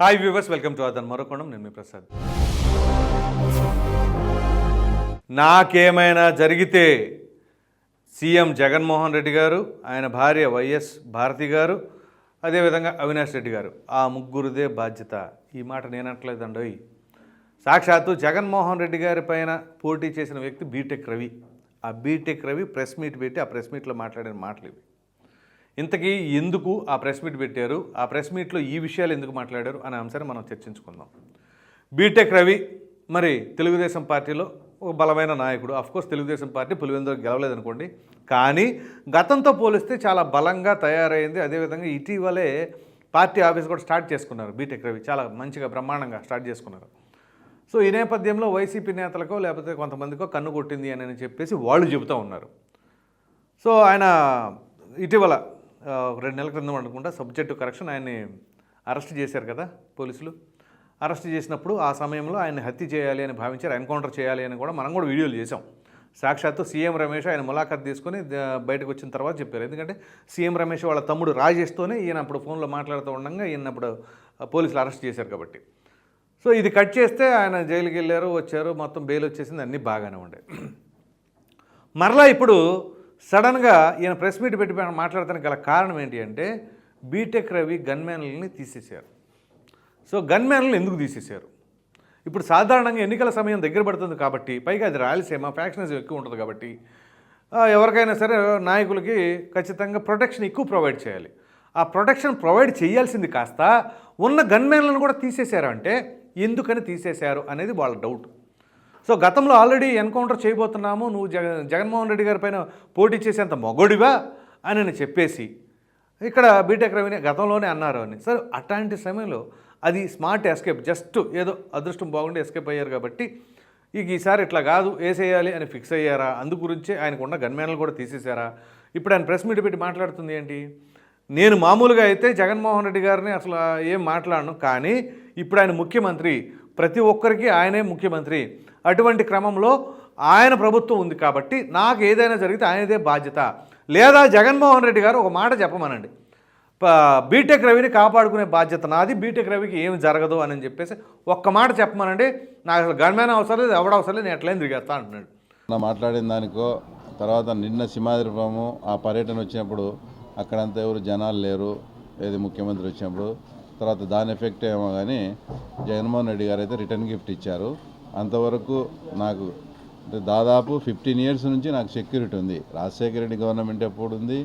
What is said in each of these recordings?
Hi viewers welcome to అదన్ మరొకోణం నేను మీ ప్రసాద్. నాకేమైనా జరిగితే సీఎం జగన్మోహన్ రెడ్డి గారు ఆయన భార్య వైఎస్ భారతి గారు అదేవిధంగా అవినాష్ రెడ్డి గారు ఆ ముగ్గురుదే బాధ్యత. ఈ మాట నేనట్లేదండోయ్ సాక్షాత్తు జగన్మోహన్ రెడ్డి గారి పైన పోటీ చేసిన వ్యక్తి బీటెక్ రవి. ఆ బీటెక్ రవి ప్రెస్ మీట్ పెట్టి ఆ ప్రెస్ మీట్లో మాట్లాడిన మాటలు ఇవి ఇంతకీ ఎందుకు ఆ ప్రెస్ మీట్ పెట్టారు? ఆ ప్రెస్ మీట్లో ఈ విషయాలు ఎందుకు మాట్లాడారు? అనే అంశాన్ని మనం చర్చించుకుందాం. బీటెక్ రవి మరి తెలుగుదేశం పార్టీలో ఒక బలమైన నాయకుడు. కోర్స్ తెలుగుదేశం పార్టీ పులివెందులో గెలవలేదనుకోండి. కానీ గతంతో పోలిస్తే చాలా బలంగా తయారైంది. అదేవిధంగా ఇటీవలే పార్టీ ఆఫీస్ కూడా స్టార్ట్ చేసుకున్నారు బీటెక్ రవి. చాలా మంచిగా బ్రహ్మాండంగా స్టార్ట్ చేసుకున్నారు. సో ఈ నేపథ్యంలో వైసీపీ నేతలకో లేకపోతే కొంతమందికో కన్ను కొట్టింది అని చెప్పేసి వాళ్ళు చెబుతూ ఉన్నారు. సో ఆయన ఇటీవల రెండు నెలల క్రితం అనుకుంటా సబ్జెక్టు కరెక్షన్ ఆయన్ని అరెస్ట్ చేశారు కదా పోలీసులు. అరెస్ట్ చేసినప్పుడు ఆ సమయంలో ఆయన హత్య చేయాలి అని భావించారు ఎన్కౌంటర్ చేయాలి అని కూడా మనం కూడా వీడియోలు చేసాం సాక్షాత్తు సీఎం రమేష్ ఆయన ములాఖాత్ తీసుకొని బయటకు వచ్చిన తర్వాత చెప్పారు. ఎందుకంటే సీఎం రమేష్ వాళ్ళ తమ్ముడు రాజేష్తోనే ఈయన అప్పుడు ఫోన్లో మాట్లాడుతూ ఉండగా ఈయన అప్పుడు పోలీసులు అరెస్ట్ చేశారు కాబట్టి. సో ఇది కట్ చేస్తే ఆయన జైలుకి వెళ్ళారు వచ్చారు మొత్తం బెయిల్ వచ్చేసింది అన్నీ బాగానే ఉండే. మరలా ఇప్పుడు సడన్గా ఈయన ప్రెస్ మీట్ పెట్టి మాట్లాడటానికి గల కారణం ఏంటి అంటే బీటెక్ రవి గన్మ్యాన్లని తీసేశారు. సో గన్మ్యాన్లను ఎందుకు తీసేశారు? ఇప్పుడు సాధారణంగా ఎన్నికల సమయం దగ్గర పడుతుంది కాబట్టి పైగా అది రాయలసీమ ఫ్యాక్షనిజం ఎక్కువ ఉంటుంది కాబట్టి ఎవరికైనా సరే నాయకులకి ఖచ్చితంగా ప్రొటెక్షన్ ఎక్కువ ప్రొవైడ్ చేయాలి. ఆ ప్రొటెక్షన్ ప్రొవైడ్ చేయాల్సింది కాస్త ఉన్న గన్మెన్లను కూడా తీసేశారు అంటే ఎందుకని తీసేశారు అనేది వాళ్ళ డౌట్. సో గతంలో ఆల్రెడీ ఎన్కౌంటర్ చేయబోతున్నాము నువ్వు జగ జగన్మోహన్ రెడ్డి గారి పైన పోటీ చేసేంత మొగోడివా అని చెప్పేసి ఇక్కడ బీటెక్ రవిని గతంలోనే అన్నారు అని. సరే అట్లాంటి సమయంలో అది స్మార్ట్ ఎస్కేప్ జస్ట్ ఏదో అదృష్టం బాగుండి ఎస్కేప్ అయ్యారు కాబట్టి ఇక ఈసారి ఇట్లా కాదు వేసేయాలి అని ఫిక్స్ అయ్యారా? అందు గురించే ఆయనకున్న గన్మ్యాన్లు కూడా తీసేశారా? ఇప్పుడు ఆయన ప్రెస్ మీట్ పెట్టి మాట్లాడుతుంది ఏంటి? నేను మామూలుగా అయితే జగన్మోహన్ రెడ్డి గారిని అసలు ఏం మాట్లాడను కానీ ఇప్పుడు ఆయన ముఖ్యమంత్రి ప్రతి ఒక్కరికి ఆయనే ముఖ్యమంత్రి. అటువంటి క్రమంలో ఆయన ప్రభుత్వం ఉంది కాబట్టి నాకు ఏదైనా జరిగితే ఆయనదే బాధ్యత. లేదా జగన్మోహన్ రెడ్డి గారు ఒక మాట చెప్పమనండి. బీటెక్ రవిని కాపాడుకునే బాధ్యత నాది బీటెక్ రవికి ఏమి జరగదు అని చెప్పేసి ఒక్క మాట చెప్పమనండి. నాకు అసలు గన్మ్యాన్ అవసరం లేదు ఎవడ అవసరం లేదు నేను ఎట్లయినా తిరిగేస్తా అంటున్నాడు. నా మాట్లాడిన దానికో తర్వాత నిన్న సింహాద్రిపము ఆ పర్యటన వచ్చినప్పుడు అక్కడంతా ఎవరు జనాలు లేరు ఏది ముఖ్యమంత్రి వచ్చినప్పుడు తర్వాత దాని ఎఫెక్ట్ ఏమో కానీ జగన్మోహన్ రెడ్డి గారు అయితే రిటర్న్ గిఫ్ట్ ఇచ్చారు. అంతవరకు నాకు అంటే దాదాపు ఫిఫ్టీన్ ఇయర్స్ నుంచి నాకు సెక్యూరిటీ ఉంది. రాజశేఖర రెడ్డి గవర్నమెంట్ ఎప్పుడు ఉంది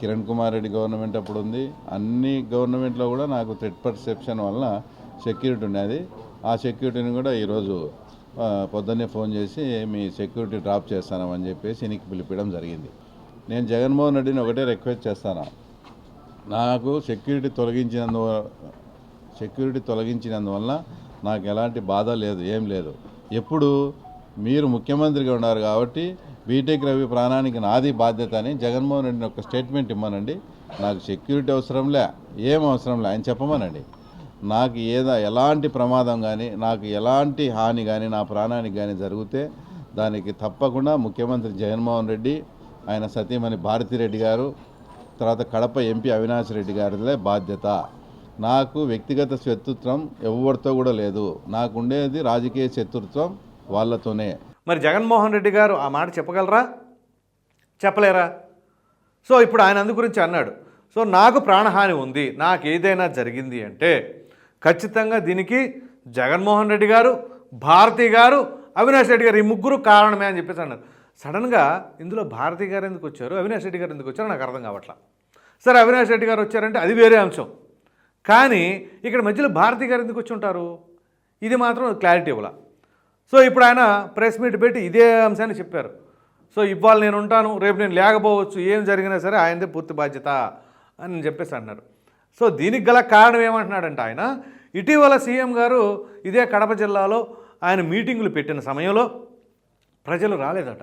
కిరణ్ కుమార్ రెడ్డి గవర్నమెంట్ అప్పుడు ఉంది అన్ని గవర్నమెంట్లో కూడా నాకు థ్రెడ్ పర్సెప్షన్ వలన సెక్యూరిటీ ఉండేది. ఆ సెక్యూరిటీని కూడా ఈరోజు పొద్దున్నే ఫోన్ చేసి మీ సెక్యూరిటీ డ్రాప్ చేస్తానని చెప్పేసి ఇనికి పిలిపించడం జరిగింది. నేను జగన్మోహన్ రెడ్డిని ఒకటే రిక్వెస్ట్ చేస్తాను. నాకు సెక్యూరిటీ తొలగించినందు సెక్యూరిటీ తొలగించినందువల్ల నాకు ఎలాంటి బాధ లేదు ఏం లేదు. ఎప్పుడు మీరు ముఖ్యమంత్రిగా ఉన్నారు కాబట్టి బీటెక్ రవి ప్రాణానికి నాది బాధ్యత అని జగన్మోహన్ రెడ్డిని ఒక స్టేట్మెంట్ ఇమ్మనండి. నాకు సెక్యూరిటీ అవసరంలే ఏం అవసరంలే ఆయన చెప్పమనండి. నాకు ఏదో ఎలాంటి ప్రమాదం కానీ నాకు ఎలాంటి హాని కానీ నా ప్రాణానికి కానీ జరిగితే దానికి తప్పకుండా ముఖ్యమంత్రి జగన్మోహన్ రెడ్డి ఆయన సతీమణి భారతిరెడ్డి గారు తర్వాత కడప ఎంపీ అవినాష్ రెడ్డి గారిదే బాధ్యత. నాకు వ్యక్తిగత శత్రుత్వం ఎవరితో కూడా లేదు. నాకు ఉండేది రాజకీయ శత్రుత్వం వాళ్ళతోనే. మరి జగన్మోహన్ రెడ్డి గారు ఆ మాట చెప్పగలరా? చెప్పలేరా? సో ఇప్పుడు ఆయన అందు గురించి అన్నాడు. సో నాకు ప్రాణహాని ఉంది. నాకు ఏదైనా జరిగింది అంటే ఖచ్చితంగా దీనికి జగన్మోహన్ రెడ్డి గారు భారతి గారు అవినాష్ రెడ్డి గారు ఈ ముగ్గురు కారణమే అని చెప్పేసి అన్నారు. సడన్గా ఇందులో భారతి గారు ఎందుకు వచ్చారు? అవినాష్ రెడ్డి గారు ఎందుకు వచ్చారో నాకు అర్థం కావట్లా. సరే అవినాష్ రెడ్డి గారు వచ్చారంటే అది వేరే అంశం. కానీ ఇక్కడ మధ్యలో భారతి గారు ఎందుకు వచ్చి ఉంటారు? ఇది మాత్రం క్లారిటీ ఇవ్వాల. సో ఇప్పుడు ఆయన ప్రెస్ మీట్ పెట్టి ఇదే అంశాన్ని చెప్పారు. సో ఇవాళ నేను ఉంటాను రేపు నేను లేకపోవచ్చు ఏం జరిగినా సరే ఆయనదే పూర్తి బాధ్యత అని చెప్పేసి అన్నారు. సో దీనికి గల కారణం ఏమంటున్నాడంటే ఆయన ఇటీవల సీఎం గారు ఇదే కడప జిల్లాలో ఆయన మీటింగులు పెట్టిన సమయంలో ప్రజలు రాలేదట.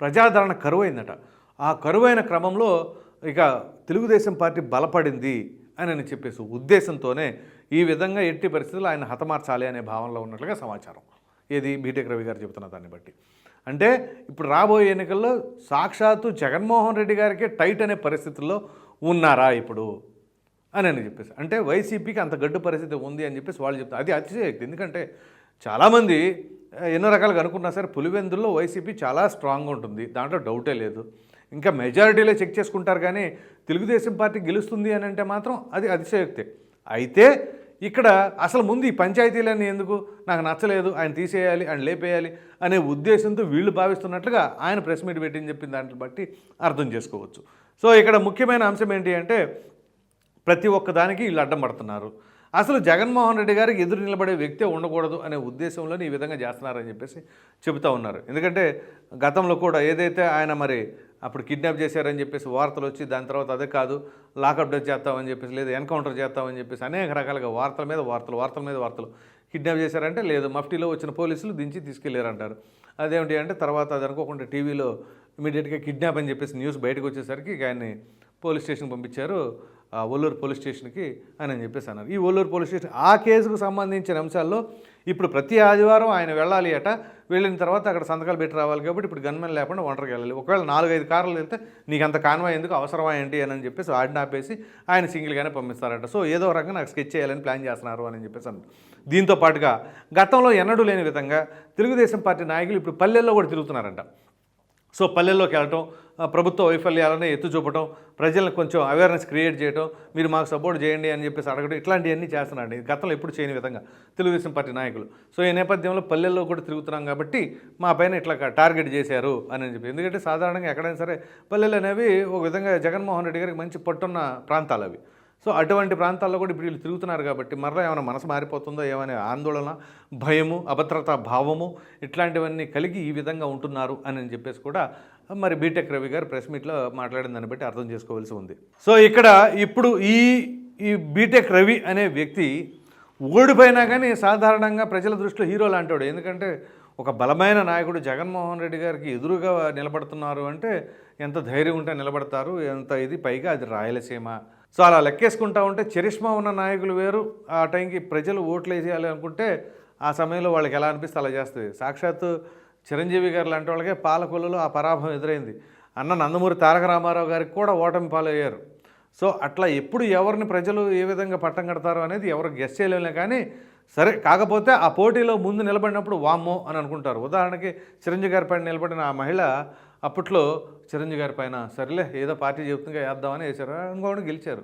ప్రజాదరణ కరువైందట. ఆ కరువైన క్రమంలో ఇక తెలుగుదేశం పార్టీ బలపడింది. అని అని చెప్పేసి ఉద్దేశంతోనే ఈ విధంగా ఎట్టి పరిస్థితులు ఆయన హతమార్చాలి అనే భావనలో ఉన్నట్లుగా సమాచారం. ఏది బీటెక్ రవి గారు చెబుతున్న దాన్ని బట్టి. అంటే ఇప్పుడు రాబోయే ఎన్నికల్లో సాక్షాత్తు జగన్మోహన్ రెడ్డి గారికి టైట్ అనే పరిస్థితుల్లో ఉన్నారా ఇప్పుడు? అని అని చెప్పేసి. అంటే వైసీపీకి అంత గడ్డు పరిస్థితి ఉంది అని చెప్పేసి వాళ్ళు చెప్తారు అది అతిశయక్తి. ఎందుకంటే చాలామంది ఎన్నో రకాలుగా అనుకున్నా సరే పులివెందుల్లో వైసీపీ చాలా స్ట్రాంగ్గా ఉంటుంది. దాంట్లో డౌటే లేదు. ఇంకా మెజారిటీలో చెక్ చేసుకుంటారు కానీ తెలుగుదేశం పార్టీ గెలుస్తుంది అని అంటే మాత్రం అది అతిశయోక్తి. అయితే ఇక్కడ అసలు ముందు ఈ పంచాయతీలన్నీ ఎందుకు? నాకు నచ్చలేదు ఆయన తీసేయాలి ఆయన లేపేయాలి అనే ఉద్దేశంతో వీళ్ళు భావిస్తున్నట్లుగా ఆయన ప్రెస్ మీట్ పెట్టింది చెప్పిన దాంట్లో బట్టి అర్థం చేసుకోవచ్చు. సో ఇక్కడ ముఖ్యమైన అంశం ఏంటి అంటే ప్రతి ఒక్క దానికి వీళ్ళు అడ్డం పడుతున్నారు. అసలు జగన్మోహన్ రెడ్డి గారికి ఎదురు నిలబడే వ్యక్తే ఉండకూడదు అనే ఉద్దేశంలోనే ఈ విధంగా చేస్తున్నారని చెప్పేసి చెబుతూ ఉన్నారు. ఎందుకంటే గతంలో కూడా ఏదైతే ఆయన మరి అప్పుడు కిడ్నాప్ చేశారని చెప్పేసి వార్తలు వచ్చి దాని తర్వాత అదే కాదు లాకప్ డెత్ చేస్తామని చెప్పేసి లేదా ఎన్కౌంటర్ చేస్తామని చెప్పేసి అనేక రకాలుగా వార్తల మీద వార్తలు వార్తల మీద వార్తలు. కిడ్నాప్ చేశారంటే లేదు మఫ్టీలో వచ్చిన పోలీసులు దించి తీసుకెళ్ళారంటారు. అదేమిటి అంటే తర్వాత అది అనుకోకుండా టీవీలో ఇమీడియట్గా కిడ్నాప్ అని చెప్పేసి న్యూస్ బయటకు వచ్చేసరికి ఆయన్ని పోలీస్ స్టేషన్కి పంపించారు. ఒల్లూరు పోలీస్ స్టేషన్కి అని అని చెప్పేసి అన్నారు. ఈ ఒల్లూరు పోలీస్ స్టేషన్ ఆ కేసుకు సంబంధించిన అంశాల్లో ఇప్పుడు ప్రతి ఆదివారం ఆయన వెళ్ళాలి అట. వెళ్ళిన తర్వాత అక్కడ సంతకాలు పెట్టి రావాలి కాబట్టి ఇప్పుడు గన్మెన్ లేకుండా ఒంటరికి వెళ్ళాలి. ఒకవేళ నాలుగైదు కార్లు వెళ్తే నీకు అంత కాన్వాయ్ ఎందుకు అవసరమా ఏంటి అని చెప్పేసి ఆడిని ఆపేసి ఆయన సింగిల్గానే పంపిస్తారట. సో ఏదో రకంగా నాకు స్కెచ్ చేయాలని ప్లాన్ చేస్తున్నారు అని చెప్పేసి అన్న దీంతో పాటుగా గతంలో ఎన్నడూ లేని విధంగా తెలుగుదేశం పార్టీ నాయకులు ఇప్పుడు పల్లెల్లో కూడా తిరుగుతున్నారంట. సో పల్లెల్లోకి వెళ్ళటం ప్రభుత్వ వైఫల్యాలను ఎత్తు చూపటం ప్రజలను కొంచెం అవేర్నెస్ క్రియేట్ చేయటం మీరు మాకు సపోర్ట్ చేయండి అని చెప్పేసి అడగడం ఇట్లాంటివన్నీ చేస్తున్నారండి. గతంలో ఎప్పుడు చేయని విధంగా తెలుగుదేశం పార్టీ నాయకులు. సో ఈ నేపథ్యంలో పల్లెల్లో కూడా తిరుగుతున్నాం కాబట్టి మా పైన ఇట్లా టార్గెట్ చేశారు అని చెప్పి. ఎందుకంటే సాధారణంగా ఎక్కడైనా సరే పల్లెలు అనేవి ఒక విధంగా జగన్మోహన్ రెడ్డి గారికి మంచి పట్టున్న ప్రాంతాలు అవి. సో అటువంటి ప్రాంతాల్లో కూడా ఇప్పుడు వీళ్ళు తిరుగుతున్నారు కాబట్టి మరలా ఏమైనా మనసు మారిపోతుందో ఏమైనా ఆందోళన భయము అభద్రతా భావము ఇట్లాంటివన్నీ కలిగి ఈ విధంగా ఉంటున్నారు అని చెప్పేసి కూడా మరి బీటెక్ రవి గారు ప్రెస్ మీట్లో మాట్లాడిన దాన్ని బట్టి అర్థం చేసుకోవాల్సి ఉంది. సో ఇక్కడ ఇప్పుడు ఈ ఈ బీటెక్ రవి అనే వ్యక్తి ఓడిపోయినా కానీ సాధారణంగా ప్రజల దృష్టిలో హీరో లాంటివాడు ఎందుకంటే ఒక బలమైన నాయకుడు జగన్మోహన్ రెడ్డి గారికి ఎదురుగా నిలబడుతున్నారు అంటే ఎంత ధైర్యం ఉంటే నిలబడతారు ఎంత ఇది పైగా అది రాయలసీమ. సో అలా లెక్కేసుకుంటా ఉంటే చరిష్మా ఉన్న నాయకులు వేరు. ఆ టైంకి ప్రజలు ఓట్లు వేసేయాలి అనుకుంటే ఆ సమయంలో వాళ్ళకి ఎలా అనిపిస్తే అలా చేస్తుంది. సాక్షాత్తు చిరంజీవి గారు లాంటి వాళ్ళకే పాలకొల్లులో ఆ పరాభవం ఎదురైంది. అన్న నందమూరి తారక రామారావు గారికి కూడా ఓటమి పాలయ్యారు. సో అట్లా ఎప్పుడు ఎవరిని ప్రజలు ఏ విధంగా పట్టం కడతారో అనేది ఎవరు గెస్ చేయలేము కానీ సరే కాకపోతే ఆ పోటీలో ముందు నిలబడినప్పుడు వామ్మో అని అనుకుంటారు. ఉదాహరణకి చిరంజీవి గారి పైన నిలబడిన ఆ మహిళ అప్పట్లో చిరంజీవి గారి పైన సరేలే ఏదో పార్టీ చెబుతుందిగా వేద్దామని వేశారు. ఇంకోటి గెలిచారు.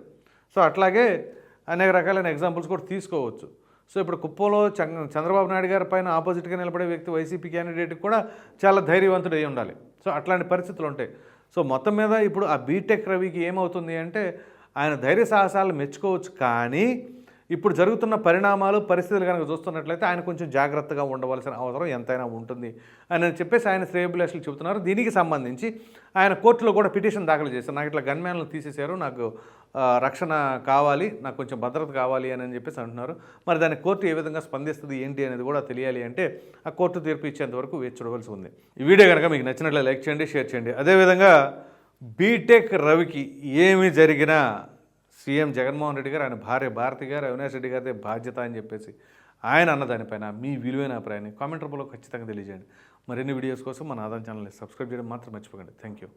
సో అట్లాగే అనేక రకాలైన ఎగ్జాంపుల్స్ కూడా తీసుకోవచ్చు. సో ఇప్పుడు కుప్పంలో చంద్ర- చంద్రబాబు నాయుడు గారి పైన ఆపోజిట్గా నిలబడే వ్యక్తి వైసీపీ క్యాండిడేట్కి కూడా చాలా ధైర్యవంతుడు అయి ఉండాలి. సో అట్లాంటి పరిస్థితులు ఉంటాయి. సో మొత్తం మీద ఇప్పుడు ఆ బీటెక్ రవికి ఏమవుతుంది అంటే ఆయన ధైర్య సాహసాలు మెచ్చుకోవచ్చు కానీ ఇప్పుడు జరుగుతున్న పరిణామాలు పరిస్థితులు కనుక చూస్తున్నట్లయితే ఆయన కొంచెం జాగ్రత్తగా ఉండవలసిన అవసరం ఎంతైనా ఉంటుంది అని చెప్పేసి ఆయన శ్రేయభిలాషులు చెబుతున్నారు. దీనికి సంబంధించి ఆయన కోర్టులో కూడా పిటిషన్ దాఖలు చేశారు. నాకు ఇట్లా గన్మ్యాన్లు తీసేశారు. నాకు రక్షణ కావాలి నాకు కొంచెం భద్రత కావాలి అని చెప్పేసి అంటున్నారు. మరి దాని కోర్టు ఏ విధంగా స్పందిస్తుంది ఏంటి అనేది కూడా తెలియాలి అంటే ఆ కోర్టు తీర్పు ఇచ్చేంత వరకు వేచి చూడవలసి ఉంది. ఈ వీడియో కనుక మీకు నచ్చినట్లే లైక్ చేయండి షేర్ చేయండి. అదేవిధంగా బీటెక్ రవికి ఏమి జరిగినా సీఎం జగన్మోహన్ రెడ్డి గారు ఆయన భార్య భారతి గారు అవినాష్ రెడ్డి గారిదే బాధ్యత అని చెప్పేసి ఆయన అన్న దానిపైన మీ విలువైన అభిప్రాయాన్ని కామెంట్ రూపంలో ఖచ్చితంగా తెలియజేయండి. మరిన్ని వీడియోస్ కోసం మన ఆదాయం ఛానల్ని సబ్స్క్రైబ్ చేయడం మాత్రం మర్చిపోకండి. Thank you.